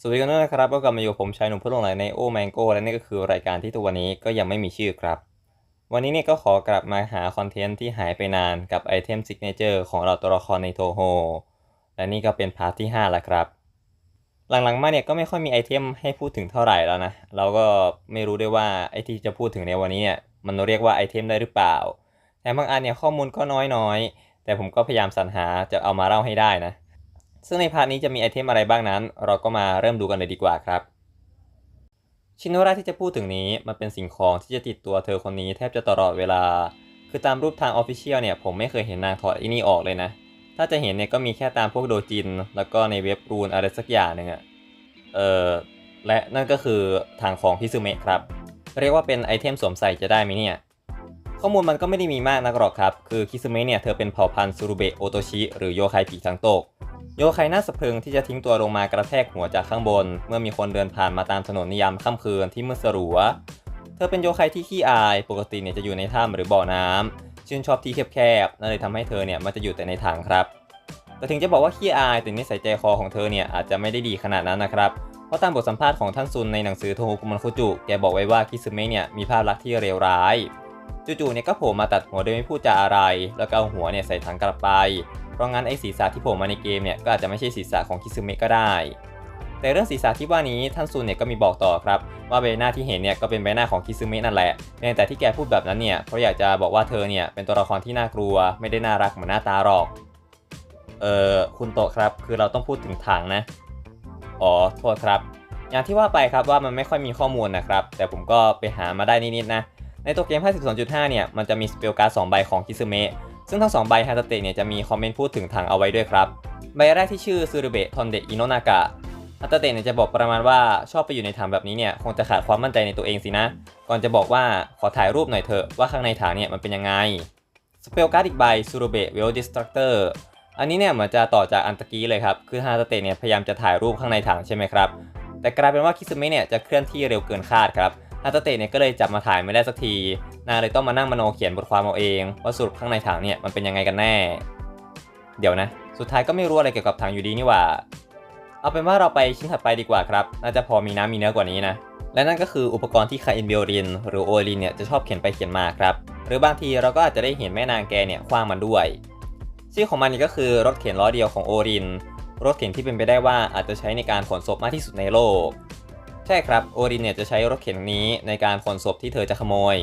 สวัสดีกันด้วยนะครับก็กลับมาอยู่ผมชายหนุ่มผู้หลงไหลในโอแมงโกและนี่ก็คือรายการที่ตัววันนี้ก็ยังไม่มีชื่อครับ วันนี้เนี่ยก็ขอกลับมาหาคอนเทนต์ที่หายไปนานกับไอเทมซิกเนเจอร์ของเราตัวละครในโทโฮและนี่ก็เป็นพาร์ทที่ 5 แล้วครับ หลังๆมาเนี่ยก็ไม่ค่อยมีไอเทมให้พูดถึงเท่าไหร่แล้วนะ เราก็ไม่รู้ด้วยว่าไอที่จะพูดถึงในวันนี้เนี่ยมันเรียกว่าไอเทมได้หรือเปล่าแต่บางอันเนี่ยข้อมูลก็น้อยๆแต่ผมก็พยายามสรรหาจะเอามาเล่าให้ได้นะ ซึ่งในพาร์ทนี้จะมีไอเทมอะไรบ้างนั้น เราก็มาเริ่มดูกันเลยดีกว่าครับ ชิ้นแรกที่จะพูดถึงนี้มันเป็นสิ่งของที่จะติดตัวเธอคนนี้แทบจะตลอดเวลา คือตามรูปทางออฟฟิเชียลเนี่ยผมไม่เคยเห็นนางถอดอ้นี่ออกเลยนะ ถ้าจะเห็นเนี่ยก็มีแค่ตามพวกโดจิน แล้วก็ในเว็บรูนอะไรสักอย่างหนึ่งอะเออและนั่นก็คือทางของพิซึเมะครับ เรียกว่าเป็นไอเทมสวมใส่จะได้ไหมเนี่ยข้อมูลมันก็ไม่ได้มีมากนักหรอกครับ คือคิซึเมะเนี่ยเธอเป็นเผ่าพันธุ์ซูรุเบะโอโตชิหรือโยคายผีทั้งโตก โยคายหน้าสะพรึงที่จะทิ้งตัวลงมากระแทกหัวจากข้างบน เมื่อมีคนเดินผ่านมาตามถนนนิยามค่ำคืนที่มืดสลัว เธอเป็นโยคายที่ขี้อาย ปกติเนี่ยจะอยู่ในถ้ำหรือบ่อน้ำชื่นชอบที่แคบๆนั่นเลยทำให้เธอเนี่ยมันจะอยู่แต่ในถังครับ แต่ถึงจะบอกว่าขี้อายแต่นิสัยใจคอของเธอเนี่ยอาจจะไม่ได้ดีขนาดนั้นนะครับเพราะตามบทสัมภาษณ์ของท่านซุนในหนังสือโทโฮกุมันคุจุ แกบอกไว้ว่าคิซึเมะเนี่ยมีภาพลักษณ์ที่เลวร้าย จู่ๆเนี่ยก็โผล่มาตัดหัวโดยไม่พูดจาอะไร แล้วก็เอาหัวเนี่ยใส่ถังกลับไป เพราะงั้นไอ้ศีรษะที่โผล่มาในเกมเนี่ยก็อาจจะไม่ใช่ศีรษะของคิซึเมะก็ได้ แต่เรื่องศีรษะที่ว่านี้ท่านซุนเนี่ยก็มีบอกต่อครับว่าใบหน้าที่เห็นเนี่ยก็เป็นใบหน้าของคิซึเมะนั่นแหละเพียงแต่ที่แกพูดแบบนั้นเนี่ยเพราะอยากจะบอกว่าเธอเนี่ยเป็นตัวละครที่น่ากลัว ไม่ได้น่ารักเหมือนหน้าตาหรอก เออคุณโตครับ คือเราต้องพูดถึงถังนะ อ๋อโทษครับ อย่างที่ว่าไปครับว่ามันไม่ค่อยมีข้อมูลนะครับ แต่ผมก็ไปหามาได้นิดๆนะในตัวเกม 52.5 เนี่ย มันจะมีสเปลการ์ด2ใบของคิซึเมะ ซึ่งทั้ง2ใบฮาตาเตะเนี่ยจะมีคอมเมนต์พูดถึงถังเอาไว้ด้วยครับ ใบแรกที่ชื่อซูรุเบะทอนเดะอิโนนากะฮาตาเตะเนี่ยจะบอกประมาณว่าชอบไปอยู่ในถังแบบนี้เนี่ยคงจะขาดความมั่นใจในตัวเองสินะ ก่อนจะบอกว่าขอถ่ายรูปหน่อยเถอะว่าข้างในถังเนี่ยมันเป็นยังไง สเปลการ์ดอีกใบซูรุเบะเวลดิสตรัคเตอร์อันนี้เนี่ยเหมือนจะต่อจากอันตะกี้เลยครับ คือฮาตาเตะเนี่ยพยายามจะถ่ายรูปข้างในถังใช่ไหมครับ แต่กลายเป็นว่าคิซึเมะเนี่ยจะเคลื่อนที่เร็วเกินคาดครับ ฮาตาเตะเนี่ยก็เลยจับมาถ่ายไม่ได้สักที นางเลยต้องมานั่งมโนเขียนบทความเอาเองว่าสรุปข้างในถังเนี่ยมันเป็นยังไงกันแน่ เดี๋ยวนะ สุดท้ายก็ไม่รู้อะไรเกี่ยวกับถังอยู่ดีนี่หว่า เอาเป็นว่าเราไปชิ้นถัดไปดีกว่าครับ น่าจะพอมีน้ำมีเนื้อกว่านี้นะ และนั่นก็คืออุปกรณ์ที่คาอินเบลริน หรือโอลินเนี่ยจะชอบเขียนไปเขียนมาครับ หรือบางทีเราก็อาจจะได้เห็นแม่นางแกเนี่ยคว้างมันด้วย ชื่อของมันนี่ก็คือรถเข็นล้อเดียวของโอริน รถเข็นที่เป็นไปได้ว่าอาจจะใช้ในการขนศพมากที่สุดในโลก ใช่ครับ โอรินเนี่ยจะใช้รถเข็นนี้ในการขนศพที่เธอจะขโมย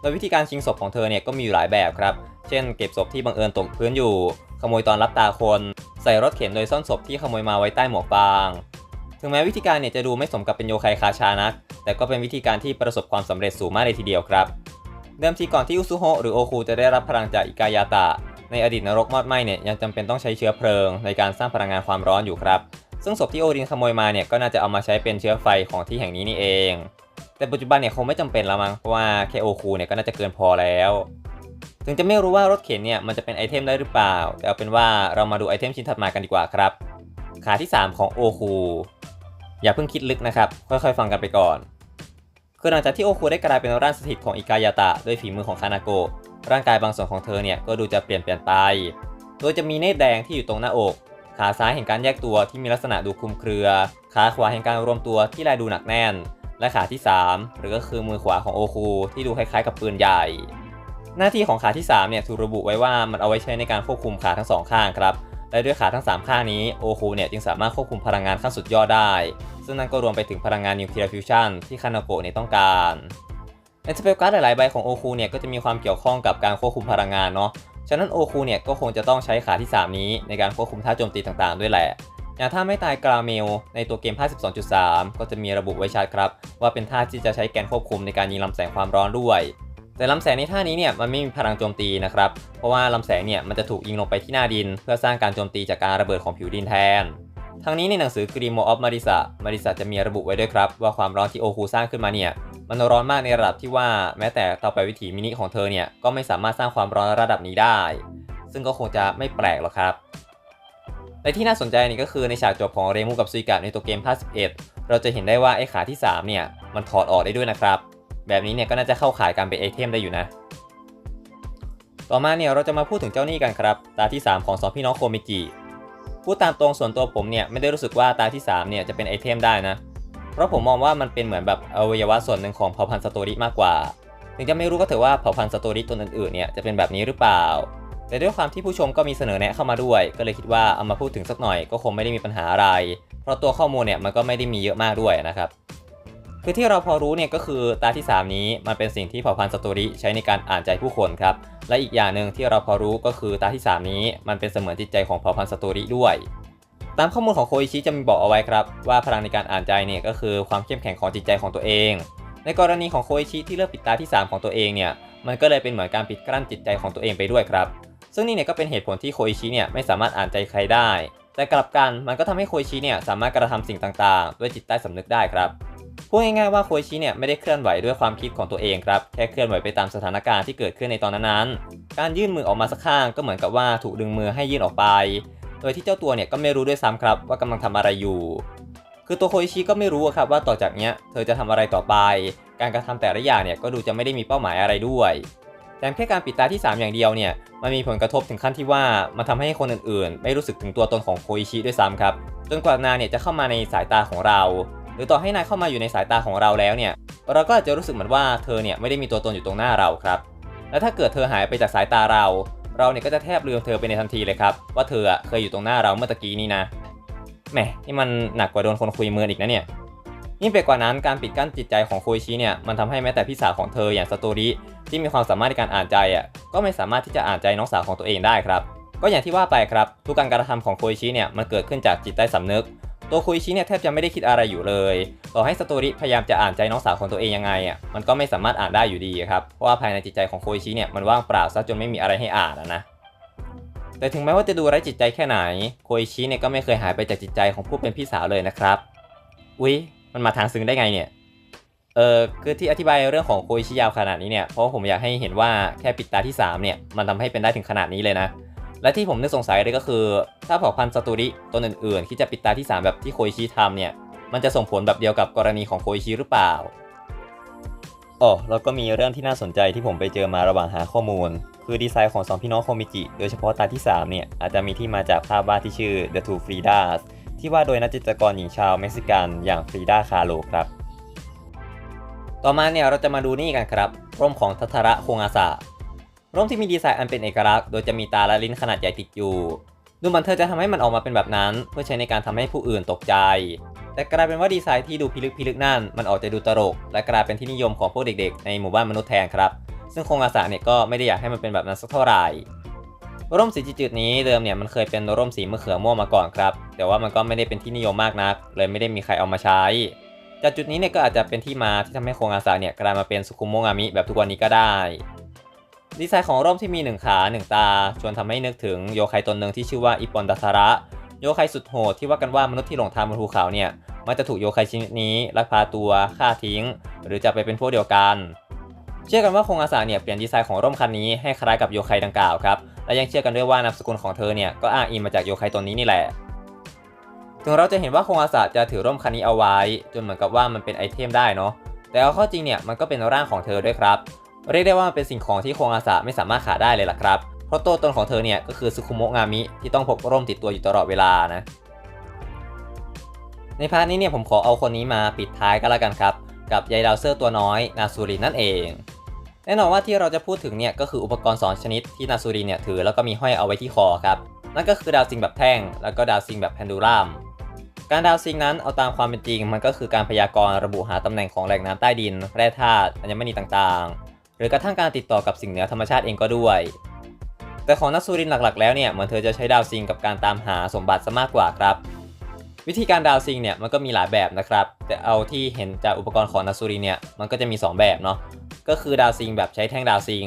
โดยวิธีการชิงศพของเธอเนี่ยก็มีอยู่หลายแบบครับ เช่น เก็บศพที่บังเอิญตกพื้นอยู่ ขโมยตอนรับตาคน ใส่รถเข็นโดยซ่อนศพที่ขโมยมาไว้ใต้หมวกฟาง ถึงแม้วิธีการเนี่ยจะดูไม่สมกับเป็นโยคายคาชานัก แต่ก็เป็นวิธีการที่ประสบความสำเร็จสูงมากเลยทีเดียวครับ เดิมทีก่อนที่อุซุโฮหรือโอคูจะได้รับพลังจากอิกายาตะ ในอดีตนรกมอดไหม้เนี่ยยังจำเป็นต้องใช้เชื้อเพลิง ในการสร้างพลังงานความร้อนอยู่ครับ ซึ่งศพที่โอรินขโมยมาเนี่ยก็น่าจะเอามาใช้เป็นเชื้อไฟของที่แห่งนี้นี่เอง แต่ปัจจุบันเนี่ยคงไม่จำเป็นแล้วมั้งเพราะว่าแค่โอคูเนี่ยก็น่าจะเกินพอแล้ว ถึงจะไม่รู้ว่ารถเข็นเนี่ยมันจะเป็นไอเทมได้หรือเปล่า แต่เอาเป็นว่าเรามาดูไอเทมชิ้นถัดมากันดีกว่าครับ ขาที่ 3 ของโอคูอย่าเพิ่งคิดลึกนะครับ ค่อยๆ ฟังกันไปก่อน คือหลังจากที่โอคูได้กลายเป็นร่างสถิตของอิกายาตะด้วยฝีมือของคานาโกะร่างกายบางส่วนของเธอเนี่ยก็ดูจะเปลี่ยนเปลี่ยนไป โดยจะมีเนตรแดงที่อยู่ตรงหน้าอก ขาซ้ายแห่งการแยกตัวที่มีลักษณะดูคลุมเครือ ขาขวาแห่งการรวมตัวที่ลายดูหนักแน่น และขาที่ 3 หรือก็คือมือขวาของโอคูที่ดูคล้ายๆกับปืนใหญ่ หน้าที่ของขาที่3เนี่ยถูกระบุไว้ว่ามันเอาไว้ใช้ในการควบคุมขาทั้งสองข้างครับและด้วยขาทั้ง 3 ข้างนี้โอคูเนี่ยจึงสามารถควบคุมพลังงานขั้นสุดยอดได้ ซึ่งนั่นก็รวมไปถึงพลังงานนิวเคลียร์ฟิวชันที่คานาโกะเนี่ยต้องการในสเปลการ์ดหลายๆใบของโอคูเนี่ยก็จะมีความเกี่ยวข้องกับการควบคุมพลังงานเนาะ ฉะนั้นโอคูเนี่ยก็คงจะต้องใช้ขาที่ 3 นี้ในการควบคุมท่าโจมตีต่างๆ ด้วยแหละอย่างท่าไม่ตายกราเมล ในตัวเกม 52.3 ก็จะมีระบุไว้ชัดครับ ว่าเป็นท่าที่จะใช้แกนควบคุมในการยิงลำแสงความร้อนด้วย แต่ลำแสงในท่านี้เนี่ยมันไม่มีพลังโจมตีนะครับ เพราะว่าลำแสงเนี่ยมันจะถูกยิงลงไปที่หน้าดิน เพื่อสร้างการโจมตีจากการระเบิดของผิวดินแทนทั้งนี้ในหนังสือกรีโมออฟมาริสะมาริสะจะมีระบุไว้ด้วยครับ ว่าความร้อนที่โอคูสร้างขึ้นมาเนี่ย มันร้อนมากในระดับที่ว่าแม้แต่เตาไปวิถีมินิของเธอเนี่ยก็ไม่สามารถสร้างความร้อนระดับนี้ได้ ซึ่งก็คงจะไม่แปลกหรอกครับและที่น่าสนใจนี่ก็คือในฉากจบของเรมูกับซุยกะในตัวเกมภาค11 เราจะเห็นได้ว่าไอ้ขาที่ 3 เนี่ย มันถอดออกได้ด้วยนะครับ แบบนี้เนี่ยก็น่าจะเข้าขายการเป็นไอเทมได้อยู่นะ ต่อมาเนี่ยเราจะมาพูดถึงเจ้าหนี้กันครับ ตาที่ 3 ของสองพี่น้องโคมิจิพูดตามตรงส่วนตัวผมเนี่ยไม่ได้รู้สึกว่าตาที่ 3 เนี่ยจะเป็นไอเทมได้นะ เพราะผมมองว่ามันเป็นเหมือนแบบอวัยวะส่วนหนึ่งของเผ่าพันธุ์สโตริมากกว่า ถึงจะไม่รู้ก็เถอะว่าเผ่าพันธุ์สโตริตัวอื่นๆเนี่ยจะเป็นแบบนี้หรือเปล่า แต่ด้วยความที่ผู้ชมก็มีเสนอแนะเข้ามาด้วย ก็เลยคิดว่าเอามาพูดถึงสักหน่อยก็คงไม่ได้มีปัญหาอะไร เพราะตัวข้อมูลเนี่ยมันก็ไม่ได้มีเยอะมากด้วยนะครับคือที่เราพอรู้เนี่ยก็คือตาที่ 3 นี้มันเป็นสิ่งที่เผ่าพันธุ์สโตริใช้ในการอ่านใจผู้คนครับและอีกอย่างหนึ่งที่เราพอรู้ก็คือตาที่ 3 นี้มันเป็นเสมือนจิตใจของเผ่าพันธุ์สโตริด้วย ตามข้อมูลของโคอิชิจะมีบอกเอาไว้ครับ ว่าพลังในการอ่านใจเนี่ยก็คือความเข้มแข็งของจิตใจของตัวเอง ในกรณีของโคอิชิที่เลือกปิดตาที่ 3 ของตัวเองเนี่ยมันก็เลยเป็นเหมือนการปิดกั้นจิตใจของตัวเองไปด้วยครับ ซึ่งนี่เนี่ยก็เป็นเหตุผลที่โคอิชิเนี่ยไม่สามารถอ่านใจใครได้ แต่กลับกันมันก็ทำให้โคอิชิเนี่ยสามารถกระทำสิ่งต่างๆ ด้วยจิตใต้สำนึกได้ครับพูดง่ายๆว่าโคอิชิเนี่ยไม่ได้เคลื่อนไหวด้วยความคิดของตัวเองครับแค่เคลื่อนไหวไปตามสถานการณ์ที่เกิดขึ้นในตอนนั้นๆการยื่นมือออกมาสักข้างก็เหมือนกับว่าถูกดึงมือให้ยื่นออกไป โดยที่เจ้าตัวเนี่ยก็ไม่รู้ด้วยซ้ำครับว่ากำลังทำอะไรอยู่ คือตัวโคอิชิก็ไม่รู้ครับว่าต่อจากเนี้ยเธอจะทำอะไรต่อไป การกระทำแต่ละอย่างเนี่ยก็ดูจะไม่ได้มีเป้าหมายอะไรด้วยแต่แค่การปิดตาที่ 3 อย่างเดียวเนี่ยมันมีผลกระทบถึงขั้นที่ว่ามันทำให้คนอื่นๆ ไม่รู้สึกถึงตัวตนของโคอิชิด้วยซ้ำครับจนกว่านายเนี่ยจะเข้ามาในสายตาของเรา หรือต่อให้นายเข้ามาอยู่ในสายตาของเราแล้วเนี่ยเราก็อาจจะรู้สึกเหมือนว่าเธอเนี่ยไม่ได้มีตัวตนอยู่ตรงหน้าเราครับและถ้าเกิดเธอหายไปจากสายตาเรา เราเนี่ยก็จะแทบลืมเธอไปในทันทีเลยครับ ว่าเธออะเคยอยู่ตรงหน้าเราเมื่อตะกี้นี้นะแหมนี่มันหนักกว่าโดนคนคุยมืออีกนะเนี่ยยิ่งไปกว่านั้นการปิดกั้นจิตใจของโคอิชิเนี่ยมันทำให้แม้แต่พี่สาวของเธออย่างสโตริที่มีความสามารถในการอ่านใจอะก็ไม่สามารถที่จะอ่านใจน้องสาวของตัวเองได้ครับ ก็อย่างที่ว่าไปครับ ทุกการกระทำของโคอิชิเนี่ยมันเกิดขึ้นจากจิตใต้สำนึก ตัวคอิชิเนี่ยแทบจะไม่ได้คิดอะไรอยู่เลยต่อให้สโตริพยายามจะอ่านใจน้องสาวของตัวเองยังไงอะมันก็ไม่สามารถอ่านได้อยู่ดีครับเพราะว่าภายในจิตใจของคอิชิเนี่ยมันว่างเปล่าซะจนไม่มีอะไรให้อ่านนะแต่ถึงแม้ว่าจะดูไร้จิตใจแค่ไหนโคอิชิเนี่ยก็ไม่เคยหายไปจากจิตใจของผู้เป็นพี่สาวเลยนะครับ อุ๊ย มันมาทางซึ้งได้ไงเนี่ย เออคือที่อธิบายเรื่องของโคอิชิยาวขนาดนี้เนี่ย เพราะผมอยากให้เห็นว่าแค่ปิดตาที่ 3 เนี่ย มันทำให้เป็นได้ถึงขนาดนี้เลยนะ และที่ผมนึกสงสัยเลยก็คือ ถ้าเผ่าพันธุ์สตูริตัวอื่นๆ ที่จะปิดตาที่ 3 แบบที่โคอิชิทำเนี่ย มันจะส่งผลแบบเดียวกับกรณีของโคอิชิหรือเปล่าอ๋อแล้วก็มีเรื่องที่น่าสนใจที่ผมไปเจอมาระหว่างหาข้อมูล คือดีไซน์ของสองพี่น้องโคมิจิ โดยเฉพาะตาที่ 3 เนี่ย อาจจะมีที่มาจากภาพวาดที่ชื่อ The Two Fridas ที่วาดโดยนักจิตรกรหญิงชาวเม็กซิกันอย่างฟรีดาคาโลครับ ต่อมาเนี่ยเราจะมาดูนี่กันครับร่มของทัทระโคงอาสะ ร่มที่มีดีไซน์อันเป็นเอกลักษณ์โดยจะมีตาและลิ้นขนาดใหญ่ติดอยู่ ดูเหมือนเธอจะทำให้มันออกมาเป็นแบบนั้น เพื่อใช้ในการทำให้ผู้อื่นตกใจ แต่กลายเป็นว่าดีไซน์ที่ดูพิลึกพิลึกนั่นมันออกจะดูตลกและกลายเป็นที่นิยมของพวกเด็กๆ ในหมู่บ้านมนุษย์แทนครับ ซึ่งโคงอาสะเนี่ยก็ไม่ได้อยากให้มันเป็นแบบนั้นสักเท่าไหร่ร่มสีจืดๆนี้เดิมเนี่ยมันเคยเป็นร่มสีมะเขือม่วงมาก่อนครับ แต่ว่ามันก็ไม่ได้เป็นที่นิยมมากนัก เลยไม่ได้มีใครเอามาใช้ จากจุดนี้เนี่ยก็อาจจะเป็นที่มาที่ทำให้โครงอาสาเนี่ยกลายมาเป็นสุคุโมงามิแบบทุกวันนี้ก็ได้ ดีไซน์ของร่มที่มีหนึ่งขาหนึ่งตา ชวนทำให้นึกถึงโยไคตนหนึ่งที่ชื่อว่าอิปอนดัทาระโยไคสุดโหดที่ว่ากันว่ามนุษย์ที่หลงทางบนภูเขาเนี่ยมันจะถูกโยไคชนิดนี้ลักพาตัวฆ่าทิ้ง หรือจะไปเป็นพวกเดียวกัน เชื่อกันว่าคงอาสาเนี่ยเปลี่ยนดีไซน์ของร่มคันนี้ให้คล้ายกับโยไคดังกล่าวครับและยังเชื่อกันด้วยว่านามสกุลของเธอเนี่ยก็อ้างอิงมาจากโยไคตนนี้นี่แหละถึงเราจะเห็นว่าคงอาสาจะถือร่มคันนี้เอาไว้ จนเหมือนกับว่ามันเป็นไอเทมได้เนาะแต่เอาข้อจริงเนี่ยมันก็เป็นร่างของเธอด้วยครับ เรียกได้ว่ามันเป็นสิ่งของที่โคงอาสาไม่สามารถขาดได้เลยล่ะครับเพราะตัวตนของเธอเนี่ยก็คือซุคุโมะงามิที่ต้องพกร่มติดตัวอยู่ตลอดเวลานะในพาร์ทนี้เนี่ยผมขอเอาคนนี้มาปิดท้ายก็แล้วกันครับ กับยายดาวเซอร์ตัวน้อยนาซูรินนั่นเอง แน่นอนว่าที่เราจะพูดถึงเนี่ยก็คืออุปกรณ์2ชนิดที่นาซูรินเนี่ยถือแล้วก็มีห้อยเอาไว้ที่คอครับนั่นก็คือดาวซิงแบบแท่ง แล้วก็ดาวซิงแบบแพนดูลัมการดาวซิงนั้นเอาตามความเป็นจริง มันก็คือการพยากรณ์ระบุหาตำแหน่งของแหล่งน้ำใต้ดินแร่ธาตุอัญมณีต่างๆ หรือกระทั่งการติดต่อกับสิ่งเหนือธรรมชาติเองก็ด้วย แต่ของนักซูรินหลักๆ แล้วเนี่ยเหมือนเธอจะใช้ดาวซิงกับการตามหาสมบัติซะมากกว่าครับ วิธีการดาวซิงเนี่ยมันก็มีหลายแบบนะครับ แต่เอาที่เห็นจากอุปกรณ์ของนักซูรินเนี่ยมันก็จะมี 2 แบบเนาะก็คือดาวซิงแบบใช้แท่งดาวซิง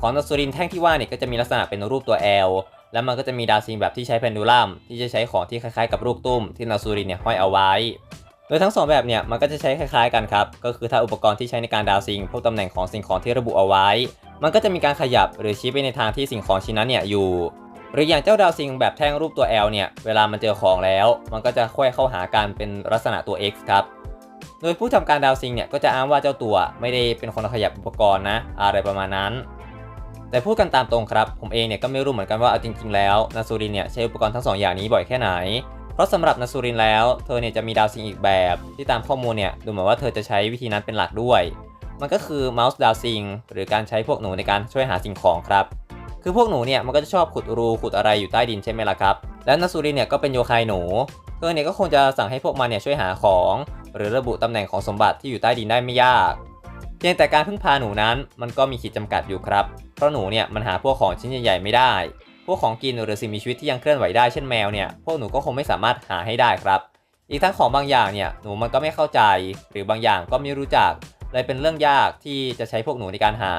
ของนักซูรินแท่งที่ว่าเนี่ยก็จะมีลักษณะเป็นรูปตัว L แล้วมันก็จะมีดาวซิงแบบที่ใช้เพนดูลัมที่จะใช้ของที่คล้ายๆกับลูกตุ้มที่นาซูรินเนี่ยห้อยเอาไว้ โดยทั้งสองแบบเนี่ยมันก็จะใช้คล้ายๆกันครับ ก็คือถ้าอุปกรณ์ที่ใช้ในการดาวซิงพวกตำแหน่งของสิ่งของที่ระบุเอาไว้ มันก็จะมีการขยับหรือชี้ไปในทางที่สิ่งของชิ้นนั้นเนี่ยอยู่ หรืออย่างเจ้าดาวซิงแบบแท่งรูปตัว L เนี่ยเวลามันเจอของแล้ว มันก็จะค่อยเข้าหากันเป็นลักษณะตัว X ครับโดยผู้ทำการดาวซิงเนี่ยก็จะอ้างว่าเจ้าตัวไม่ได้เป็นคนขยับอุปกรณ์นะ อะไรประมาณนั้น แต่พูดกันตามตรงครับ ผมเองเนี่ยก็ไม่รู้เหมือนกันว่าเอาจริง ๆ แล้วนาซูรินเนี่ยใช้อุปกรณ์ทั้งสองอย่างนี้บ่อยแค่ไหน เพราะสำหรับนาซูรินแล้วเธอเนี่ยจะมีดาวซิงอีกแบบ ที่ตามข้อมูลเนี่ยดูเหมือนว่าเธอจะใช้วิธีนั้นเป็นหลักด้วย มันก็คือเมาส์ดาวซิงหรือการใช้พวกหนูในการช่วยหาสิ่งของครับคือพวกหนูเนี่ยมันก็จะชอบขุดรูขุดอะไรอยู่ใต้ดินใช่ไหมล่ะครับ แล้วนาซูรินเนี่ยก็เป็นโยคายหนู เธอเนี่ยก็คงจะสั่งให้พวกมันเนี่ยช่วยหาของ หรือระบุตำแหน่งของสมบัติที่อยู่ใต้ดินได้ไม่ยาก เพียงแต่การพึ่งพาหนูนั้นมันก็มีขีดจำกัดอยู่ครับ เพราะหนูเนี่ยมันหาพวกของชิ้นใหญ่ๆไม่ได้ พวกของกินหรือสิ่งมีชีวิตที่ยังเคลื่อนไหวได้เช่นแมวเนี่ย พวกหนูก็คงไม่สามารถหาให้ได้ครับ อีกทั้งของบางอย่างเนี่ย หนูมันก็ไม่เข้าใจ หรือบางอย่างก็ไม่รู้จัก เลยเป็นเรื่องยากที่จะใช้พวกหนูในการหา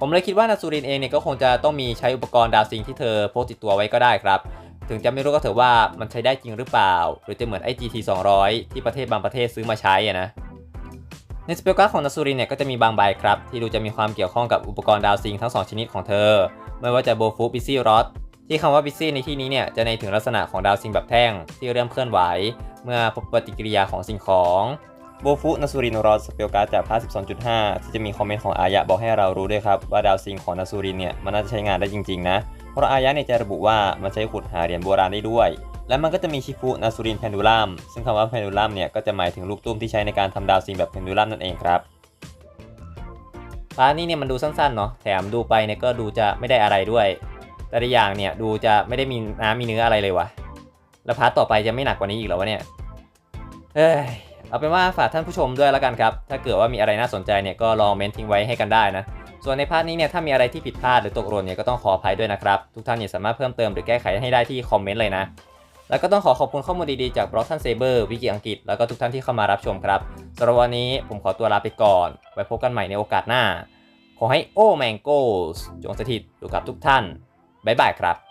ผมเลยคิดว่านาซูรินเองเนี่ยก็คงจะต้องมีใช้อุปกรณ์ดาวซิงที่เธอพกติดตัวไว้ก็ได้ครับ ถึงจะไม่รู้ก็เถอะว่ามันใช้ได้จริงหรือเปล่า หรือจะเหมือนไอ้ GT 200 ที่ประเทศบางประเทศซื้อมาใช้อะนะ ในสเปลการ์ดของนาซูรินเนี่ยก็จะมีบางใบครับ ที่ดูจะมีความเกี่ยวข้องกับอุปกรณ์ดาวซิงทั้ง 2 ชนิดของเธอ ไม่ว่าจะโบฟูบิซี่รอดที่คำว่าบิซี่ในที่นี้เนี่ยจะในถึงลักษณะของดาวซิงแบบแท่ง ที่เริ่มเคลื่อนไหว เมื่อพบปฏิกิริยาของสิ่งของโบฟุนาซูรินรอสเปลการ์ดจากภาค12.5 ที่จะมีคอมเมนต์ของอายะบอกให้เรารู้ด้วยครับว่าดาวซิงของนาซูรินเนี่ยมันน่าจะใช้งานได้จริงๆนะ ราะอายะเนี่ยจะระบุว่ามันใช้ขุดหาเหรียญโบราณได้ด้วย และมันก็จะมีชิฟุนาซูรินเพนดูลัมซึ่งคำว่าเพนดูลัมเนี่ยก็จะหมายถึงลูกตุ้มที่ใช้ในการทำดาวซิงแบบเพนดูลัมนั่นเองครับพาร์ทนี้เนี่ยมันดูสั้นๆเนาะแถมดูไปเนี่ยก็ดูจะไม่ได้อะไรด้วย แต่ละอย่างเนี่ยดูจะไม่ได้มีน้ำมีเนื้ออะไรเลยวะแล้วพาร์ทต่อไปจะไม่หนักกว่านี้อีกหรอวะเนี่ยเอ้ยเอาเป็นว่าฝากท่านผู้ชมด้วยแล้วกันครับ ถ้าเกิดว่ามีอะไรน่าสนใจเนี่ยก็ลองเมนทิ้งไว้ให้กันได้นะ ส่วนในพาร์ทนี้เนี่ยถ้ามีอะไรที่ผิดพลาดหรือตกหล่นเนี่ยก็ต้องขออภัยด้วยนะครับ ทุกท่านเนี่ยสามารถเพิ่มเติมหรือแก้ไขให้ได้ที่คอมเมนต์เลยนะ แล้วก็ต้องขอขอบคุณข้อมูลดีๆจากบล็อกท่านเซเบอร์วิกิอังกฤษแล้วก็ทุกท่านที่เข้ามารับชมครับสำหรับวันนี้ผมขอตัวลาไปก่อน ไว้พบกันใหม่ในโอกาสหน้า ขอให้โอแมงโกสจงสถิตอยู่กับทุกท่านบ๊ายบายครับ